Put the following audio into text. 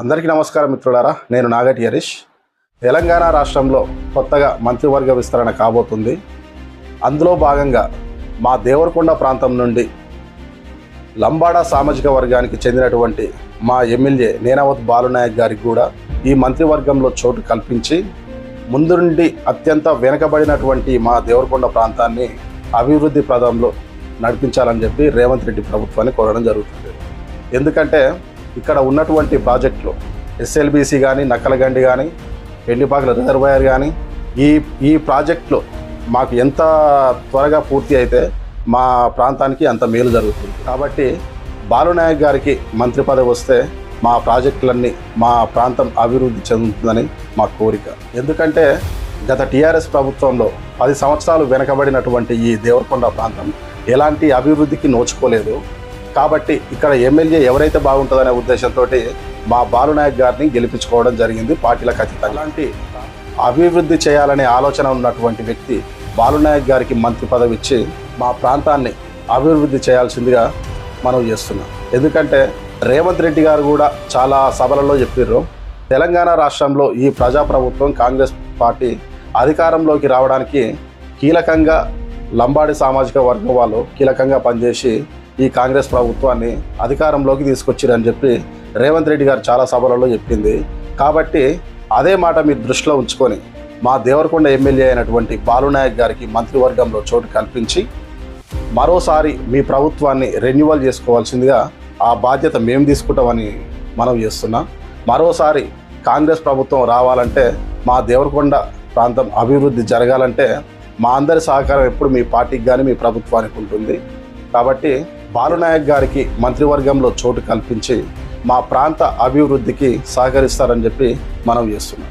అందరికీ నమస్కారం మిత్రులారా నేను నాగటి హరీష్. తెలంగాణ రాష్ట్రంలో కొత్తగా మంత్రివర్గ విస్తరణ కాబోతుంది. అందులో భాగంగా మా దేవరకొండ ప్రాంతం నుండి లంబాడా సామాజిక వర్గానికి చెందినటువంటి మా ఎమ్మెల్యే నేనావత్ బాలునాయక్ గారికి కూడా ఈ మంత్రివర్గంలో చోటు కల్పించి ముందు నుండి అత్యంత వెనుకబడినటువంటి మా దేవరకొండ ప్రాంతాన్ని అభివృద్ధి ప్రదంలో నడిపించాలని చెప్పి రేవంత్ రెడ్డి ప్రభుత్వాన్ని కోరడం జరుగుతుంది. ఎందుకంటే ఇక్కడ ఉన్నటువంటి ప్రాజెక్టులు ఎస్ఎల్బిసి కానీ నక్కలగండి కానీ పెండిపాకల రిజర్వాయర్ కానీ ఈ ఈ ప్రాజెక్టులు మాకు ఎంత త్వరగా పూర్తి అయితే మా ప్రాంతానికి అంత మేలు జరుగుతుంది. కాబట్టి బాలునాయక్ గారికి మంత్రి పదవి వస్తే మా ప్రాజెక్టులన్నీ మా ప్రాంతం అభివృద్ధి చెందుతుందని మా కోరిక. ఎందుకంటే గత టీఆర్ఎస్ ప్రభుత్వంలో పది సంవత్సరాలు వెనకబడినటువంటి ఈ దేవరకొండ ప్రాంతం ఎలాంటి అభివృద్ధికి నోచుకోలేదు. కాబట్టి ఇక్కడ ఎమ్మెల్యే ఎవరైతే బాగుంటుందనే ఉద్దేశంతో మా బాలునాయక్ గారిని గెలిపించుకోవడం జరిగింది పార్టీలకు ఖచ్చితంగా అలాంటి అభివృద్ధి చేయాలనే ఆలోచన ఉన్నటువంటి వ్యక్తి బాలునాయక్ గారికి మంత్రి పదవి ఇచ్చి మా ప్రాంతాన్ని అభివృద్ధి చేయాల్సిందిగా మనం చేస్తున్నాం. ఎందుకంటే రేవంత్ రెడ్డి గారు కూడా చాలా సభలలో చెప్పారు తెలంగాణ రాష్ట్రంలో ఈ ప్రజాప్రభుత్వం కాంగ్రెస్ పార్టీ అధికారంలోకి రావడానికి కీలకంగా లంబాడి సామాజిక వర్గం వాళ్ళు కీలకంగా పనిచేసి ఈ కాంగ్రెస్ ప్రభుత్వాన్ని అధికారంలోకి తీసుకొచ్చిరని చెప్పి రేవంత్ రెడ్డి గారు చాలా సభలలో చెప్పింది. కాబట్టి అదే మాట మీరు దృష్టిలో ఉంచుకొని మా దేవరకొండ ఎమ్మెల్యే అయినటువంటి బాలునాయక్ గారికి మంత్రివర్గంలో చోటు కల్పించి మరోసారి మీ ప్రభుత్వాన్ని రెన్యువల్ చేసుకోవాల్సిందిగా ఆ బాధ్యత మేము తీసుకుంటామని మనం చేస్తున్నాం. మరోసారి కాంగ్రెస్ ప్రభుత్వం రావాలంటే మా దేవరకొండ ప్రాంతం అభివృద్ధి జరగాలంటే మా అందరి సహకారం ఎప్పుడు మీ పార్టీకి కానీ మీ ప్రభుత్వానికి ఉంటుంది. కాబట్టి బాలునాయక్ గారికి మంత్రివర్గంలో చోటు కల్పించి మా ప్రాంత అభివృద్ధికి సహకరిస్తారని చెప్పి మనం చేస్తున్నాం.